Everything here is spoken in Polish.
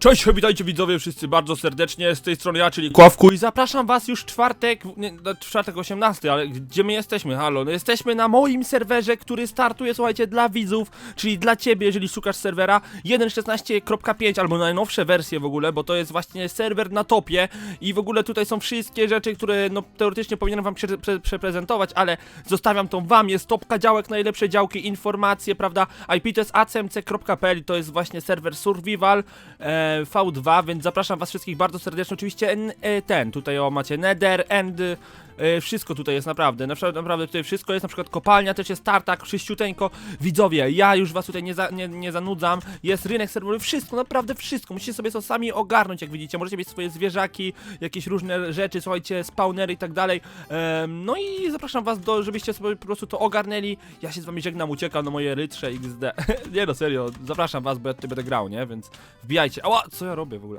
Cześć, witajcie widzowie wszyscy bardzo serdecznie, z tej strony ja, czyli Kławku. I zapraszam was już czwartek, nie, no, czwartek 18, ale gdzie my jesteśmy, halo, no jesteśmy na moim serwerze, który startuje, słuchajcie, dla widzów, czyli dla ciebie, jeżeli szukasz serwera 1.16.5 albo najnowsze wersje w ogóle, bo to jest właśnie serwer na topie i w ogóle tutaj są wszystkie rzeczy, które no teoretycznie powinienem wam prze, prze, przeprezentować, ale zostawiam tą wam, jest topka działek, najlepsze działki, informacje, prawda, IP to jest acmc.pl, to jest właśnie serwer survival, e, V2, więc zapraszam was wszystkich bardzo serdecznie. Oczywiście e, ten, tutaj o macie Nether, End, e, wszystko tutaj jest naprawdę, naprawdę, tutaj wszystko jest, na przykład kopalnia też jest tartak, czyściuteńko. Widzowie, ja już was tutaj nie, za, nie, nie zanudzam, jest rynek serwerowy, wszystko, naprawdę wszystko, musicie sobie to sami ogarnąć, jak widzicie, możecie mieć swoje zwierzaki, jakieś różne rzeczy, słuchajcie, spawnery i tak dalej. No i zapraszam was do, żebyście sobie po prostu to ogarnęli. Ja się z wami żegnam, uciekam na moje rytrze XD. nie no, serio, zapraszam was, bo ja tutaj będę grał, nie? Więc wbijajcie. Ała, co ja robię w ogóle?